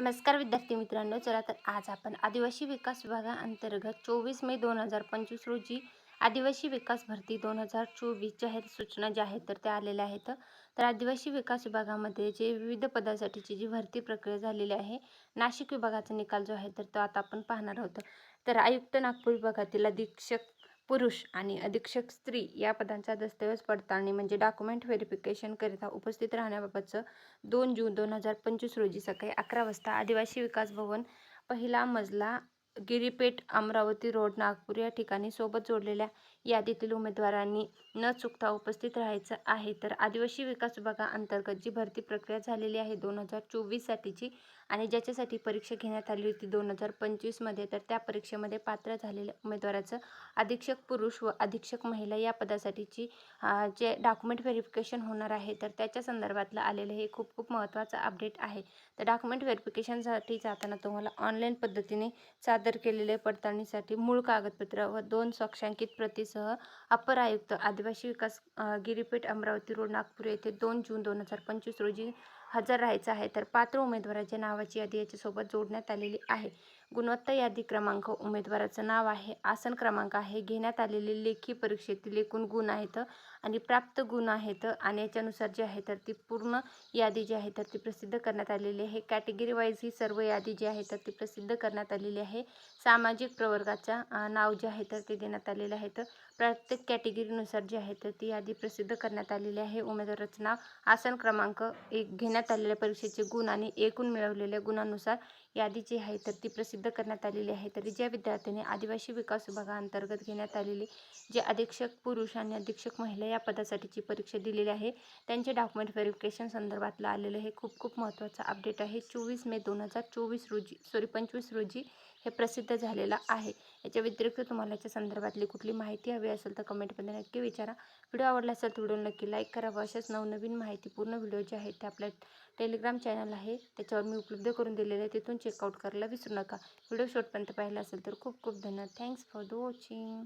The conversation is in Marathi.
नमस्कार विद्यार्थी मित्रांनो चला तर आज आपण आदिवासी विकास विभागाअंतर्गत चोवीस मे दोन हजार पंचवीस रोजी आदिवासी विकास भरती दोन हजार चोवीस जाहीर सूचना ज्या आहेत तर त्या आलेल्या आहेत. तर आदिवासी विकास विभागामध्ये जे विविध पदासाठीची जी भरती प्रक्रिया झालेली आहे नाशिक विभागाचा निकाल जो आहे तर तो आता आपण पाहणार आहोत. तर आयुक्त नागपूर विभागातील अधीक्षक पुरुष आणि अधीक्षक स्त्री या पदांचा दस्तऐवज पडताळणी म्हणजे डॉक्युमेंट व्हेरिफिकेशनकरिता उपस्थित राहण्याबाबतचं दोन जून दोन हजार पंचवीस रोजी सकाळी अकरा वाजता आदिवासी विकास भवन पहिला मजला गिरीपेठ अमरावती रोड नागपूर या ठिकाणी सोबत जोडलेल्या यादीतील उमेदवारांनी न चुकता उपस्थित राहायचं आहे. तर आदिवासी विकास विभागाअंतर्गत जी भरती प्रक्रिया झालेली आहे दोन हजार चोवीससाठीची आणि ज्याच्यासाठी परीक्षा घेण्यात आली होती दोन हजार पंचवीसमध्ये तर त्या परीक्षेमध्ये पात्र झालेल्या उमेदवाराचं अधीक्षक पुरुष व अधीक्षक महिला या पदासाठीची जे डॉक्युमेंट व्हेरिफिकेशन होणार आहे तर त्याच्या संदर्भातलं आलेलं हे खूप खूप महत्त्वाचं अपडेट आहे. तर डॉक्युमेंट व्हेरिफिकेशनसाठी जाताना तुम्हाला ऑनलाईन पद्धतीने सादर केलेले पडताळणीसाठी मूळ कागदपत्र व दोन स्वाक्षांकित प्रतीसह अपर आयुक्त आदिवासी विकास अ, गिरीपेठ अमरावती रोड नागपूर येथे दोन जून दोन हजार पंचवीस रोजी हजर राहायचं आहे तर पात्र उमेदवाराच्या नावाची यादी याच्यासोबत जोडण्यात आलेली आहे. गुणवत्ता यादी क्रमांक उमेदवाराचं नाव आहे आसन क्रमांक आहे घेण्यात आलेले लेखी परीक्षेतील एकूण गुण आहेत आणि प्राप्त गुण आहेत आणि याच्यानुसार जे आहे तर ती पूर्ण यादी जी आहे तर ती प्रसिद्ध करण्यात आलेली आहे. कॅटेगरी वाईज ही सर्व यादी जी आहे तर ती प्रसिद्ध करण्यात आलेली आहे. सामाजिक प्रवर्गाचा नाव जे आहे तर ते देण्यात आलेले आहे तर प्रत्येक कॅटेगरीनुसार जी आहे तर ती यादी प्रसिद्ध करण्यात आलेली आहे. उमेदवाराचं नाव आसन क्रमांक एक घेण्यात आलेल्या परीक्षेचे गुण आणि एकूण मिळवलेल्या गुणांनुसार यादी जी आहे तर ती प्रसिद्ध करण्यात आलेली आहे. तरी ज्या विद्यार्थ्यांनी आदिवासी विकास विभागाअंतर्गत घेण्यात आलेली जे अधीक्षक पुरुष आणि अधीक्षक महिला या पदासाठीची परीक्षा दिलेली आहे त्यांचे डॉक्युमेंट व्हेरिफिकेशन संदर्भातलं आलेलं हे खूप खूप महत्त्वाचं अपडेट आहे. चोवीस मे दोन हजार चोवीस रोजी सॉरी पंचवीस रोजी हे प्रसिद्ध झालेलं आहे. याच्या व्यतिरिक्त तुम्हाला याच्या संदर्भातली कुठली माहिती हवी असेल तर कमेंटमध्ये नक्की विचारा. व्हिडिओ आवडला असेल तर व्हिडिओ नक्की लाईक करा. व अशाच नवनवीन माहिती पूर्ण व्हिडिओ जे आहेत ते आपल्या टेलिग्राम चॅनल आहे. त्याच्यावर मी उपलब्ध करून दिलेले आहे. तिथून चेकआउट करायला विसरू नका. व्हिडिओ शॉर्टपर्यंत पाहिला असेल तर खूप खूप धन्यवाद. Thanks for the watching